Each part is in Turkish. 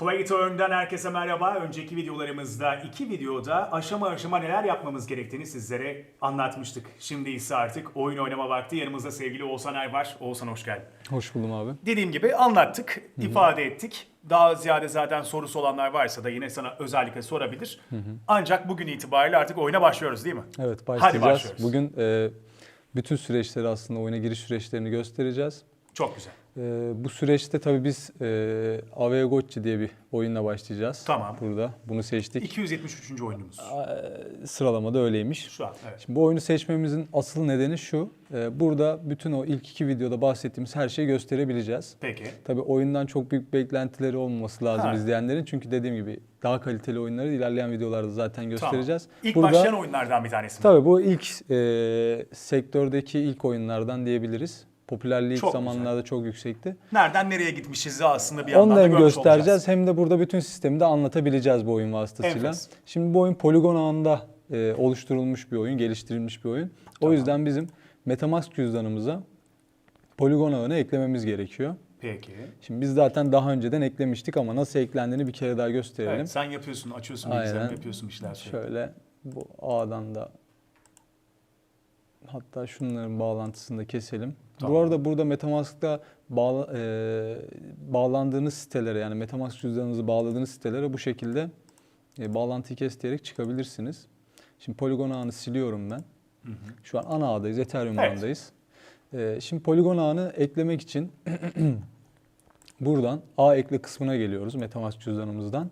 Play Earn'den herkese merhaba. Önceki videolarımızda iki videoda aşama aşama neler yapmamız gerektiğini sizlere anlatmıştık. Şimdi ise artık oyun oynama vakti. Yanımızda sevgili Oğuzhan Er var. Oğuzhan hoş geldin. Hoş buldum abi. Dediğim gibi anlattık, ifade ettik. Daha ziyade zaten sorusu olanlar varsa da yine sana özellikle sorabilir. Ancak bugün itibariyle artık oyuna başlıyoruz değil mi? Evet Hadi başlayacağız. başlıyoruz. Bugün e, bütün süreçleri aslında oyuna giriş süreçlerini göstereceğiz. Çok güzel. E, bu süreçte tabii biz e, Avea Gocci diye bir oyunla başlayacağız. Tamam. Burada bunu seçtik. 273. oyunumuz. E, sıralamada öyleymiş. Şu an evet. Şimdi bu oyunu seçmemizin asıl nedeni şu. e, burada bütün o ilk iki videoda bahsettiğimiz her şeyi gösterebileceğiz. Peki. Tabii oyundan çok büyük beklentileri olmaması lazım Ha. izleyenlerin. Çünkü dediğim gibi daha kaliteli oyunları ilerleyen videolarda zaten göstereceğiz. Tamam. İlk başlayan oyunlardan bir tanesi. mi? Tabii bu ilk e, sektördeki ilk oyunlardan diyebiliriz. Popülerliği Çok zamanlarda çok yüksekti. Nereden nereye gitmişiz aslında bir yandan Onu da hem göstereceğiz olacağız. hem de burada bütün sistemi de anlatabileceğiz bu oyun vasıtasıyla. Enfes. Şimdi bu oyun poligon ağında e, oluşturulmuş bir oyun, geliştirilmiş bir oyun. Tamam. O yüzden bizim Metamask cüzdanımıza poligon ağını eklememiz gerekiyor. Peki. Şimdi biz zaten daha önceden eklemiştik ama nasıl eklendiğini bir kere daha gösterelim. Evet, sen yapıyorsun, açıyorsun bilgisayarını yapıyorsun işler sürekli. Şöyle bu ağdan da hatta şunların bağlantısını da keselim. Tamam. Bu arada burada Metamask'ta bağla, e, bağlandığınız sitelere yani Metamask cüzdanınızı bağladığınız sitelere bu şekilde e, bağlantıyı kes diyerek çıkabilirsiniz. Şimdi poligon ağını siliyorum ben. Hı hı. Şu an ana ağdayız, Ethereum Evet. ağındayız. E, şimdi poligon ağını eklemek için buradan ağ ekle kısmına geliyoruz Metamask cüzdanımızdan.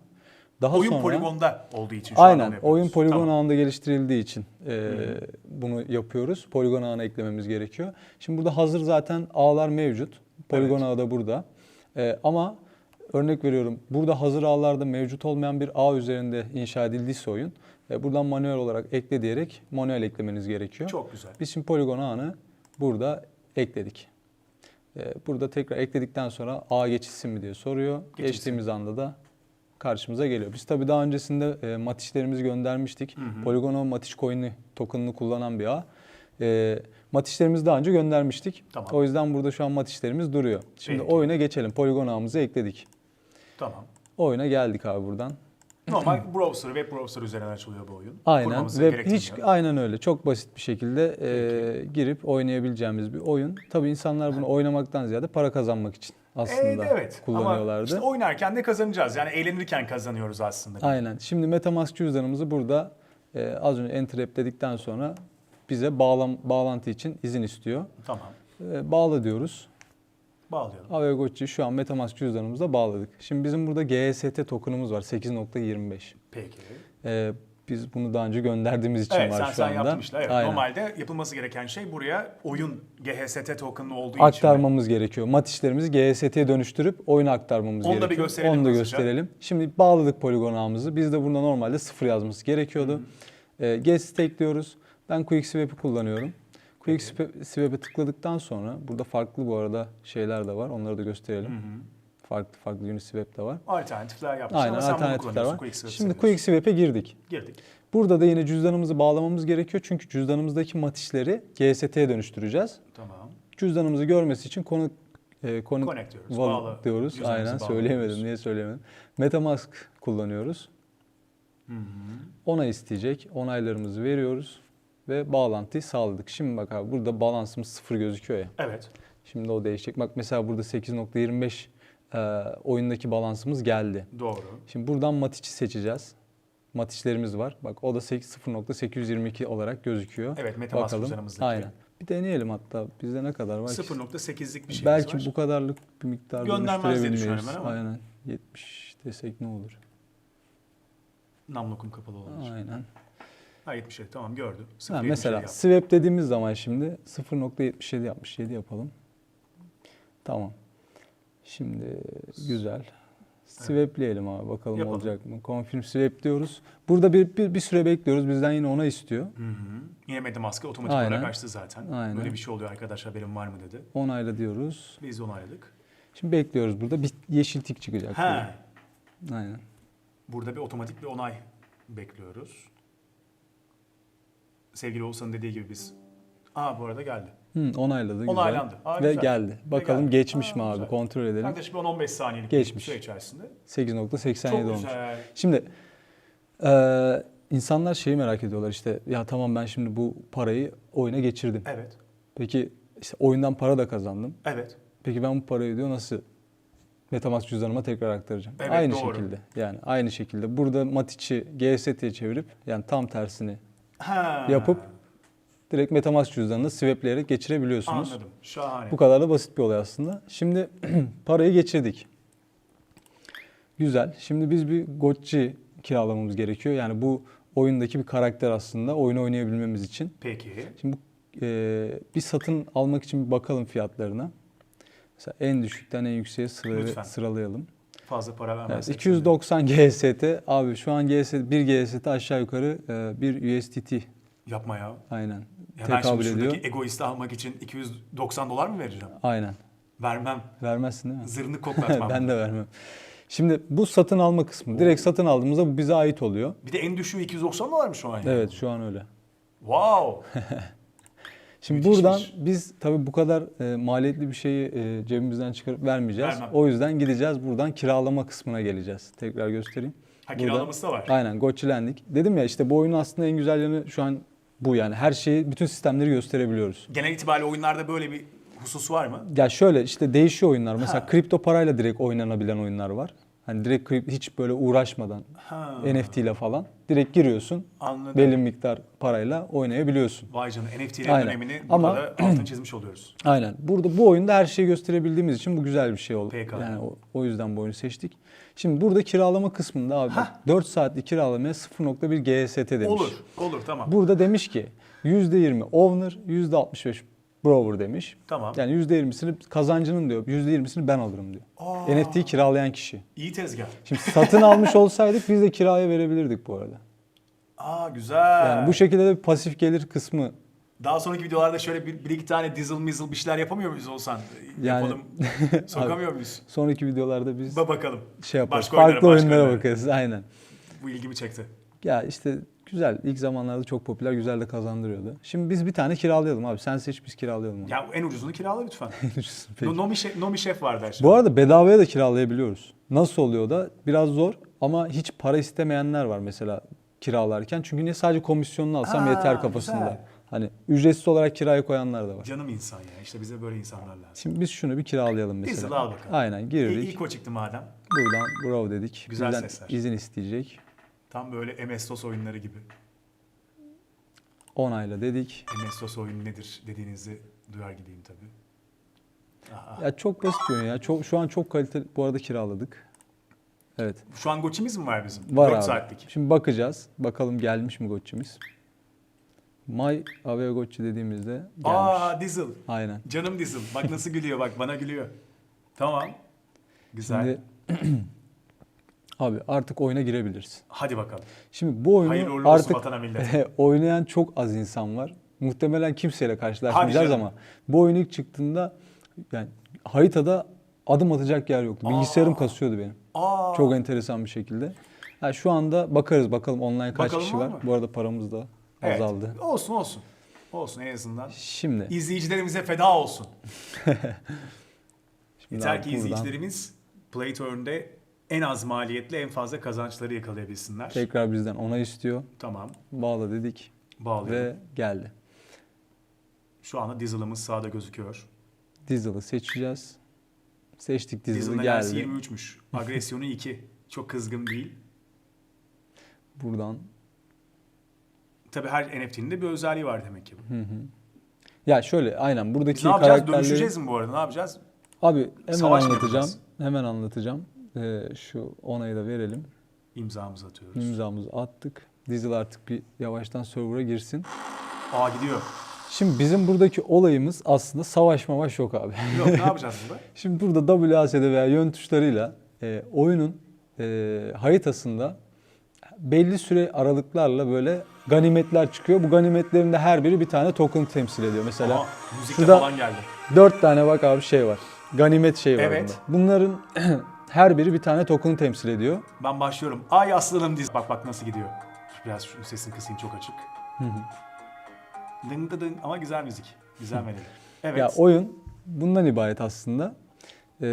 Daha oyun sonra, poligonda olduğu için şu Aynen. Oyun poligon Tamam. ağında geliştirildiği için e, bunu yapıyoruz. Poligon ağına eklememiz gerekiyor. Şimdi burada hazır zaten ağlar mevcut. Poligon Evet. ağı da burada. E, ama örnek veriyorum burada hazır ağlarda mevcut olmayan bir ağ üzerinde inşa edildiyse oyun e, buradan manuel olarak ekle diyerek manuel eklemeniz gerekiyor. Çok güzel. Biz şimdi poligon ağını burada ekledik. E, burada tekrar ekledikten sonra ağ geçilsin mi diye soruyor. Geçilsin. Geçtiğimiz anda da karşımıza geliyor. Biz tabii daha öncesinde e, matişlerimizi göndermiştik. Hı hı. Polygon'un matiş coin'i token'ını kullanan bir ağ. E, matişlerimizi daha önce göndermiştik. Tamam. O yüzden burada şu an matişlerimiz duruyor. Şimdi Peki. oyuna geçelim. Polygon ağımızı ekledik. Tamam. Oyuna geldik abi buradan. Normal browser, web browser üzerinden açılıyor bu oyun. Aynen gerektirmiyor. hiç aynen öyle. Çok basit bir şekilde e, girip oynayabileceğimiz bir oyun. Tabii insanlar bunu oynamaktan ziyade para kazanmak için aslında Ee, evet. kullanıyorlardı. Ama işte oynarken de kazanacağız. Yani eğlenirken kazanıyoruz aslında. Aynen. Şimdi MetaMask cüzdanımızı burada e, az önce enter dedikten sonra bize bağlam, bağlantı için izin istiyor. Tamam. E, bağla diyoruz. Bağlıyorum. Avegochi şu an MetaMask cüzdanımıza bağladık. Şimdi bizim burada GST token'ımız var 8.25. Peki. E, biz bunu daha önce gönderdiğimiz için Evet var sen, şu sen anda. yapmışlar. Evet, Aynen. normalde yapılması gereken şey buraya oyun GHST token'lı olduğu için. aktarmamız gerekiyor. Mat işlerimizi GST'ye dönüştürüp oyuna aktarmamız Onu da bir gerekiyor. gösterelim Onu da gösterelim. Şimdi bağladık poligon ağımızı. Biz de burada normalde sıfır yazması gerekiyordu. Ee, GST ekliyoruz. Ben Quick Swap'i kullanıyorum. Quick Swap- Swap'e tıkladıktan sonra burada farklı bu arada şeyler de var. Onları da gösterelim. Hı hı. Farklı farklı Uniswap de var. Alternatifler yapmışlar Aynen ama sen bunu alternatifler var. Quick Swap Şimdi seviyorsun. Quick Swap'e girdik. Girdik. Burada da yine cüzdanımızı bağlamamız gerekiyor. Çünkü cüzdanımızdaki matişleri GST'ye dönüştüreceğiz. Tamam. Cüzdanımızı görmesi için konu e, konu Connect diyoruz. Bağla- diyoruz. Aynen söyleyemedim. Niye söyleyemedim? MetaMask kullanıyoruz. Hı hı. Ona isteyecek. Onaylarımızı veriyoruz ve bağlantıyı sağladık. Şimdi bak abi burada balansımız sıfır gözüküyor ya. Evet. Şimdi o değişecek. Bak mesela burada 8.25 e, oyundaki balansımız geldi. Doğru. Şimdi buradan Matiç'i seçeceğiz. Matiçlerimiz var. Bak o da 8 0.822 olarak gözüküyor. Evet, MetaMask cüzdanımızdaki. Aynen. Bir deneyelim hatta. Bizde ne kadar var? ki? 0.8'lik bir şeyimiz Belki var. bu kadarlık bir miktar Göndermez diye dönüştürebilmeyiz. düşünüyorum ben ama. Aynen. 70 desek ne olur? Namlokum kapalı olabilir. Aynen. Ha 70 tamam gördü. Ha, 0.77 mesela swap dediğimiz zaman şimdi 0.77 yapmış. 7 yapalım. Tamam. Şimdi güzel. Swapleyelim abi bakalım Yapalım. olacak mı? Confirm swap diyoruz. Burada bir, bir, bir süre bekliyoruz. Bizden yine ona istiyor. Hı hı. Yine MetaMask'ı otomatik Aynen. olarak açtı zaten. Aynen. Böyle bir şey oluyor arkadaş haberin var mı dedi. Onayla diyoruz. Biz de onayladık. Şimdi bekliyoruz burada. Bir yeşil tik çıkacak. Burada. Aynen. Burada bir otomatik bir onay bekliyoruz. Sevgili Oğuzhan'ın dediği gibi biz... Aa bu arada geldi. Hı, onayladı. güzel. Onaylandı. Aa, Ve güzel. geldi. Ve Bakalım geldi. geçmiş Aa, mi abi? güzel. Kontrol edelim. Yaklaşık bir 10-15 saniyelik Geçmiş. bir süre içerisinde. 8.87 Çok olmuş. güzel. Şimdi eee, insanlar şeyi merak ediyorlar işte ya tamam ben şimdi bu parayı oyuna geçirdim. Evet. Peki işte oyundan para da kazandım. Evet. Peki ben bu parayı diyor nasıl Metamask cüzdanıma tekrar aktaracağım. Evet, aynı doğru. şekilde. Yani aynı şekilde. Burada Matic'i GST'ye çevirip yani tam tersini Ha. yapıp direkt Metamask cüzdanını swapleyerek geçirebiliyorsunuz. Anladım. Şahane. Bu kadar da basit bir olay aslında. Şimdi parayı geçirdik. Güzel. Şimdi biz bir Gotchi kiralamamız gerekiyor. Yani bu oyundaki bir karakter aslında oyunu oynayabilmemiz için. Peki. Şimdi e, bir satın almak için bir bakalım fiyatlarına. Mesela en düşükten en yükseğe sıra- Lütfen. sıralayalım. Fazla para Evet, vermezsek. 290 GST. Abi şu an GST, bir GST aşağı yukarı e, bir USDT Yapma ya. aynen Ya ben tekabül şimdi ediyor. şuradaki almak için 290 dolar mı vereceğim? Aynen. Vermem. Vermezsin değil mi? Zırnı koklatmam. ben de vermem. Şimdi bu satın alma kısmı. Direkt satın aldığımızda bu bize ait oluyor. Bir de en düşüğü 290 dolar mı şu an? ya? Evet şu an öyle. Wow. Şimdi Müthişmiş. buradan biz tabii bu kadar e, maliyetli bir şeyi e, cebimizden çıkarıp vermeyeceğiz. Vermem. O yüzden gideceğiz buradan kiralama kısmına geleceğiz. Tekrar göstereyim. Ha Burada- kiralaması da var. Aynen Gotchilendik. Dedim ya işte bu oyunun aslında en güzel yanı şu an bu yani. Her şeyi, bütün sistemleri gösterebiliyoruz. Genel itibariyle oyunlarda böyle bir husus var mı? Ya şöyle işte değişiyor oyunlar. Mesela Ha. kripto parayla direkt oynanabilen oyunlar var. Hani direkt krip- hiç böyle uğraşmadan Ha. NFT ile falan direkt giriyorsun. Anladım. Belli miktar parayla oynayabiliyorsun. Vay canına NFT'lerin Aynen. önemini Ama- burada altını çizmiş oluyoruz. Aynen. Burada bu oyunda her şeyi gösterebildiğimiz için bu güzel bir şey oldu. Pekala. Yani o, o yüzden bu oyunu seçtik. Şimdi burada kiralama kısmında abi 4 saatlik kiralamaya 0.1 GST demiş. Olur. Olur tamam. Burada demiş ki %20 owner, %65 broker demiş. Tamam. Yani %20'sini kazancının diyor, %20'sini ben alırım diyor. Aa. NFT'yi kiralayan kişi. İyi tezgah. Şimdi satın almış olsaydık biz de kiraya verebilirdik bu arada. Aa güzel. Yani bu şekilde de bir pasif gelir kısmı Daha sonraki videolarda şöyle bir, bir iki tane dizzle mizzle bir şeyler yapamıyor muyuz olsan? Yani- Yapalım. Sokamıyor muyuz? sonraki videolarda biz Ba bakalım. şey yaparız. Başka oyunlara, Farklı başka oyunlara oyunlara. bakarız. Aynen. Bu ilgimi çekti. Ya işte güzel. İlk zamanlarda çok popüler, güzel de kazandırıyordu. Şimdi biz bir tane kiralayalım abi. Sen seç biz kiralayalım. onu. Ya en ucuzunu kirala lütfen. Peki. No, Nomi, şef, Nomi Şef var der. Bu arada bedavaya da kiralayabiliyoruz. Nasıl oluyor da biraz zor ama hiç para istemeyenler var mesela kiralarken. Çünkü niye sadece komisyonunu alsam Ha, yeter kafasında. güzel. Hani ücretsiz olarak kiraya koyanlar da var. Canım insan ya. İşte bize böyle insanlar lazım. Şimdi biz şunu bir kiralayalım mesela. Dizzle al bakalım. Aynen girdik. ilk o çıktı madem. Buradan bravo dedik. Güzel Bizden sesler. izin isteyecek. Tam böyle MS-DOS oyunları gibi. Onayla dedik. MS-DOS oyunu nedir dediğinizi duyar gibiyim tabii. Aha. Ya çok basit bir oyun ya. Çok, şu an çok kaliteli bu arada kiraladık. Evet. Şu an Goçimiz mi var bizim? Var 4 abi. saatlik. Şimdi bakacağız. Bakalım gelmiş mi Gotchi'miz. My Avea Gotchi dediğimizde gelmiş. Aa Dizzle. Aynen. Canım Dizzle. Bak nasıl gülüyor bak bana gülüyor. Tamam. Güzel. Şimdi abi artık oyuna girebiliriz. Hadi bakalım. Şimdi bu oyunu Hayırlı uğurlu olsun artık vatana millete. oynayan çok az insan var. Muhtemelen kimseyle karşılaşmayacağız canım. ama bu oyun ilk çıktığında yani haritada adım atacak yer yoktu. Bilgisayarım kasıyordu benim. Aa. Çok enteresan bir şekilde. Ha, şu anda bakarız bakalım online kaç Bakalım kişi var var. mı? Bu arada paramız da Evet. azaldı. Olsun olsun. Olsun en azından. Şimdi, İzleyicilerimize feda olsun. şimdi Yeter ki buradan izleyicilerimiz Play to Earn'de en az maliyetle en fazla kazançları yakalayabilsinler. tekrar bizden onay istiyor. Tamam. Bağla dedik Bağlıyorum. ve geldi. Şu anda Dizzle'ımız sağda gözüküyor. Diesel'ı seçeceğiz. Seçtik Diesel'ı enerjisi geldi. 23'müş. Agresyonu 2. Çok kızgın değil. Buradan Tabii her NFT'nin de bir özelliği var demek ki. Hı hı. Ya şöyle aynen buradaki Biz ne yapacağız? karakterleri... Dönüşeceğiz mi bu arada? Ne yapacağız? Abi hemen Savaş mı anlatacağım. yapacağız? Hemen anlatacağım. Ee, şu onayı da verelim. İmzamızı atıyoruz. İmzamızı attık. Diesel artık bir yavaştan server'a girsin. Aa gidiyor. Şimdi bizim buradaki olayımız aslında savaş mavaş yok abi. Yok ne yapacağız burada? Şimdi burada WASD veya yön tuşlarıyla e, oyunun e, haritasında belli süre aralıklarla böyle ganimetler çıkıyor. Bu ganimetlerin de her biri bir tane token temsil ediyor. Mesela Aha, müzik de şurada- falan geldi. dört tane bak abi şey var. Ganimet şey var Evet. bunda. Bunların her biri bir tane token temsil ediyor. Ben başlıyorum. Ay aslanım diz. Bak bak nasıl gidiyor. Biraz şu sesini kısayım çok açık. Dın dı dın ama güzel müzik. Güzel melodi. Evet. Ya oyun bundan ibaret aslında. Ee,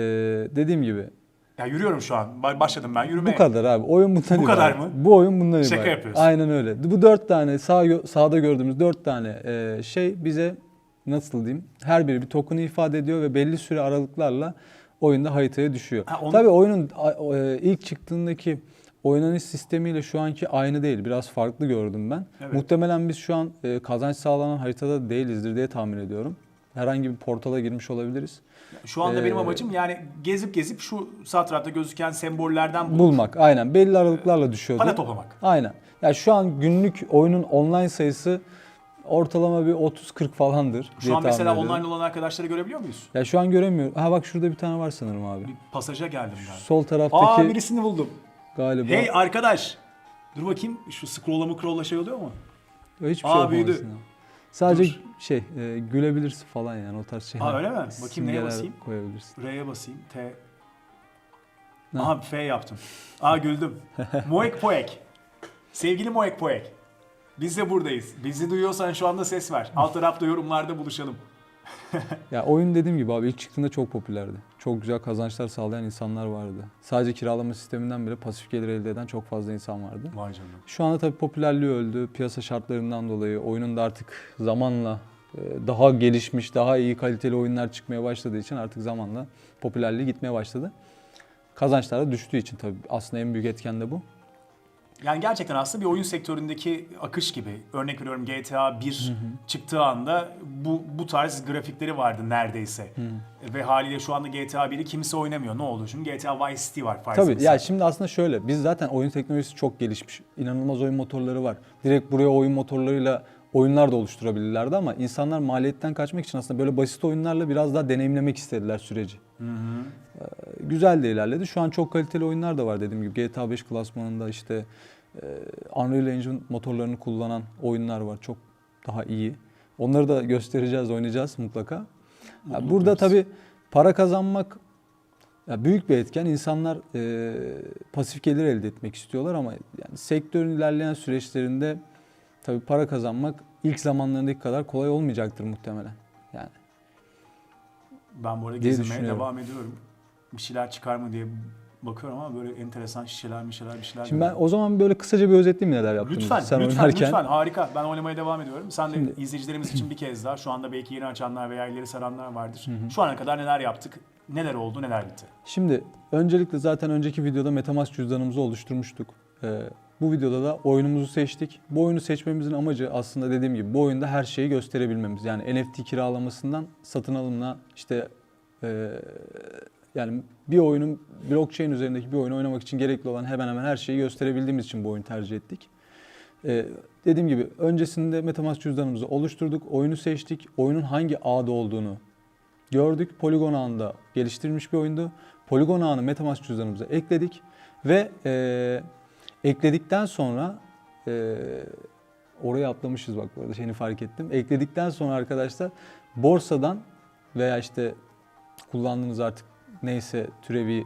dediğim gibi Ya yürüyorum şu an. Ba- Başladım ben yürümeye. bu kadar abi. Oyun bundan Bu ibaret. kadar mı? Bu oyun bundan Şaka ibaret. yapıyorsun. Aynen öyle. Bu dört tane sağ sağda gördüğümüz dört tane e, şey bize nasıl diyeyim? Her biri bir token'ı ifade ediyor ve belli süre aralıklarla oyunda haritaya düşüyor. Ha, onu- Tabii oyunun e, ilk çıktığındaki oynanış sistemiyle şu anki aynı değil. Biraz farklı gördüm ben. Evet. Muhtemelen biz şu an e, kazanç sağlanan haritada değilizdir diye tahmin ediyorum. Herhangi bir portala girmiş olabiliriz. Şu anda benim Ee, amacım yani gezip gezip şu sağ tarafta gözüken sembollerden bulup Bulmak aynen belli aralıklarla düşüyordu. para toplamak. Aynen. Ya şu an günlük oyunun online sayısı ortalama bir 30-40 falandır. Şu an mesela ediyorum. online olan arkadaşları görebiliyor muyuz? Ya şu an göremiyorum. Ha bak şurada bir tane var sanırım abi. Bir pasaja geldim ben. Sol taraftaki Aa birisini buldum. galiba. Hey arkadaş. Dur bakayım şu scroll'a mı şey oluyor mu? Hiçbir Aa, şey büyüdü. ya. Sadece Dur. şey e, gülebilirsin falan yani o tarz şeyler. Aa, öyle mi? Bakayım neye basayım? koyabilirsin. R'ye basayım. T. Ne? Aha F yaptım. Aa güldüm. Moek Poek. Sevgili Moek Poek. Biz de buradayız. Bizi duyuyorsan şu anda ses ver. Alt tarafta yorumlarda buluşalım. Ya oyun dediğim gibi abi ilk çıktığında çok popülerdi. Çok güzel kazançlar sağlayan insanlar vardı. Sadece kiralama sisteminden bile pasif gelir elde eden çok fazla insan vardı. Vay canına. Şu anda tabii popülerliği öldü. Piyasa şartlarından dolayı oyunun da artık zamanla e, daha gelişmiş, daha iyi kaliteli oyunlar çıkmaya başladığı için artık zamanla popülerliği gitmeye başladı. Kazançlar da düştüğü için tabii aslında en büyük etken de bu. Yani gerçekten aslında bir oyun sektöründeki akış gibi. Örnek veriyorum GTA 1 çıktığı anda bu bu tarz grafikleri vardı neredeyse. Ve haliyle şu anda GTA 1'i kimse oynamıyor. Ne oldu şimdi? GTA Vice City var Tabii misal. ya şimdi aslında şöyle biz zaten oyun teknolojisi çok gelişmiş. İnanılmaz oyun motorları var. Direkt buraya oyun motorlarıyla oyunlar da oluşturabilirlerdi ama insanlar maliyetten kaçmak için aslında böyle basit oyunlarla biraz daha deneyimlemek istediler süreci. Ee, güzel de ilerledi. Şu an çok kaliteli oyunlar da var dediğim gibi. GTA 5 klasmanında işte e, Unreal Engine motorlarını kullanan oyunlar var. Çok daha iyi. Onları da göstereceğiz, oynayacağız mutlaka. Ya burada tabii para kazanmak ya büyük bir etken. İnsanlar e, pasif gelir elde etmek istiyorlar ama yani sektörün ilerleyen süreçlerinde tabii para kazanmak ilk zamanlarındaki kadar kolay olmayacaktır muhtemelen. Yani Ben bu arada gezinmeye devam ediyorum. Bir şeyler çıkar mı diye bakıyorum ama böyle enteresan şişeler, bir şeyler, bir şeyler. şimdi ben o zaman böyle kısaca bir özetleyeyim neler yaptığımızı Lütfen, sen lütfen, oynarken. lütfen. Harika. Ben oynamaya devam ediyorum. Sen de Şimdi- izleyicilerimiz için bir kez daha, şu anda belki yeni açanlar veya ileri saranlar vardır. Şu ana kadar neler yaptık, neler oldu, neler bitti. Şimdi öncelikle zaten önceki videoda Metamask cüzdanımızı oluşturmuştuk. Ee, bu videoda da oyunumuzu seçtik. Bu oyunu seçmemizin amacı aslında dediğim gibi bu oyunda her şeyi gösterebilmemiz. Yani NFT kiralamasından satın alımına işte e, yani bir oyunun blockchain üzerindeki bir oyunu oynamak için gerekli olan hemen hemen her şeyi gösterebildiğimiz için bu oyunu tercih ettik. Ee, dediğim gibi öncesinde Metamask cüzdanımızı oluşturduk, oyunu seçtik, oyunun hangi ağda olduğunu gördük. Polygon ağında geliştirilmiş bir oyundu. Polygon ağını Metamask cüzdanımıza ekledik ve e, ekledikten sonra e, oraya atlamışız bak bu arada şeyini fark ettim. Ekledikten sonra arkadaşlar borsadan veya işte kullandığınız artık neyse türevi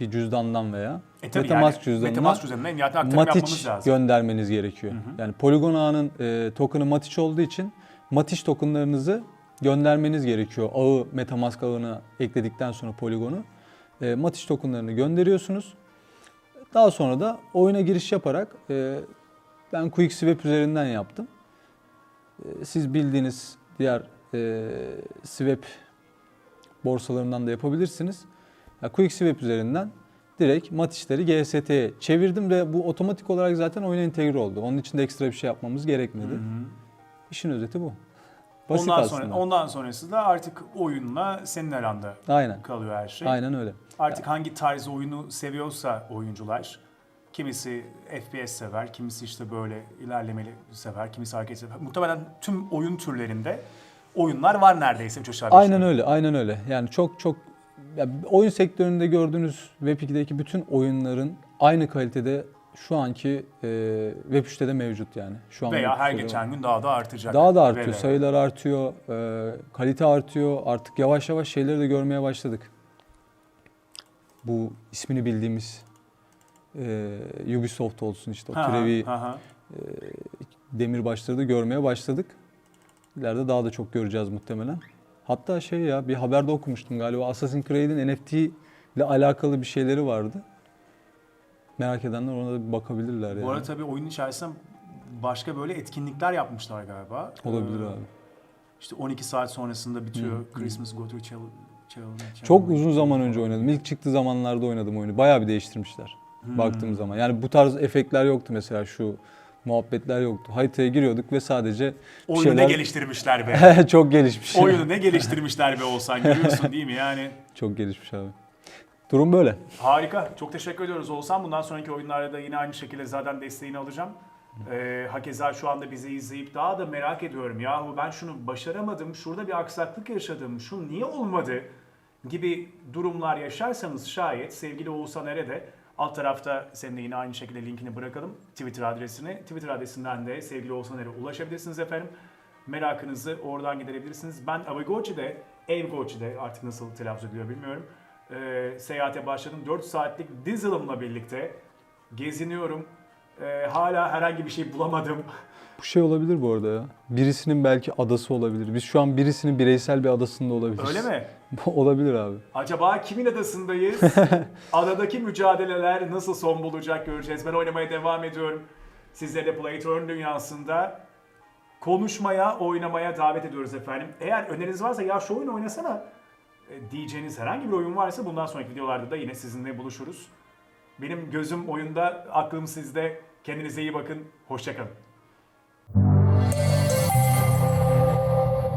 bir cüzdandan veya E tabii Metamask yani, cüzdanına Metamask cüzdanına nihayetinde aktarım yapmamız lazım. göndermeniz gerekiyor. Yani Polygon ağının e, token'ı Matic olduğu için Matic tokenlarınızı göndermeniz gerekiyor. Ağı Metamask ağına ekledikten sonra Polygon'u. E, Matic tokenlarını gönderiyorsunuz. Daha sonra da oyuna giriş yaparak e, ben QuickSwap üzerinden yaptım. E, siz bildiğiniz diğer e, swap borsalarından da yapabilirsiniz. Ya QuickSwap üzerinden direkt Matic'leri GST'ye çevirdim ve bu otomatik olarak zaten oyuna entegre oldu. Onun için de ekstra bir şey yapmamız gerekmedi. İşin özeti bu. Basit ondan aslında. sonra ondan sonrası da artık oyunla senin aranda Aynen. kalıyor her şey. Aynen öyle. Artık hangi tarz oyunu seviyorsa oyuncular, kimisi FPS sever, kimisi işte böyle ilerlemeli sever, kimisi hareket sever. Muhtemelen tüm oyun türlerinde oyunlar var neredeyse üç aşağı beş Aynen öyle. Aynen öyle. Yani çok çok ya oyun sektöründe gördüğünüz Web2'deki bütün oyunların aynı kalitede şu anki e, Web3'te de mevcut yani. Şu an Veya her Web3'te de geçen gün daha da artacak. Daha da artıyor. Ve- ve- Sayılar artıyor. e, kalite artıyor. Artık yavaş yavaş şeyleri de görmeye başladık. Bu ismini bildiğimiz e, Ubisoft olsun işte o Ha, türevi ha, ha. demirbaşları da görmeye başladık. İleride daha da çok göreceğiz muhtemelen. Hatta şey ya bir haberde okumuştum galiba Assassin's Creed'in NFT ile alakalı bir şeyleri vardı. Merak edenler ona da bir bakabilirler yani. Bu arada tabii oyunun içerisinde başka böyle etkinlikler yapmışlar galiba. Olabilir Ee, abi. İşte 12 saat sonrasında bitiyor hı. Christmas Go To Challenge. challenge Çok uzun zaman önce oynadım. İlk çıktığı zamanlarda oynadım oyunu. Bayağı bir değiştirmişler Hmm. baktığım zaman. Yani bu tarz efektler yoktu mesela şu muhabbetler yoktu. Haritaya giriyorduk ve sadece Oyunu ne şeyler- geliştirmişler be. çok gelişmiş. Oyunu ne geliştirmişler be olsan görüyorsun değil mi yani? Çok gelişmiş abi. Durum böyle. Harika. Çok teşekkür ediyoruz Oğuzhan. Bundan sonraki oyunlarda da yine aynı şekilde zaten desteğini alacağım. Ee, hakeza şu anda bizi izleyip daha da merak ediyorum. Yahu ben şunu başaramadım, şurada bir aksaklık yaşadım, şu niye olmadı gibi durumlar yaşarsanız şayet sevgili Oğuzhan Er'e alt tarafta senin de yine aynı şekilde linkini bırakalım. Twitter adresini. Twitter adresinden de sevgili Oğuzhan Er'e ulaşabilirsiniz efendim. Merakınızı oradan giderebilirsiniz. Ben Avagochi'de, Evgochi'de artık nasıl telaffuz ediliyor bilmiyorum. Ee, seyahate başladım. 4 saatlik Diesel'ımla birlikte geziniyorum. Ee, hala herhangi bir şey bulamadım. Bu şey olabilir bu arada ya. Birisinin belki adası olabilir. Biz şu an birisinin bireysel bir adasında olabiliriz. Öyle mi? olabilir abi. Acaba kimin adasındayız? Adadaki mücadeleler nasıl son bulacak göreceğiz. Ben oynamaya devam ediyorum. Sizleri de Playturn dünyasında konuşmaya, oynamaya davet ediyoruz efendim. Eğer öneriniz varsa ya şu oyunu oynasana e, diyeceğiniz herhangi bir oyun varsa bundan sonraki videolarda da yine sizinle buluşuruz. Benim gözüm oyunda, aklım sizde. Kendinize iyi bakın. Hoşçakalın.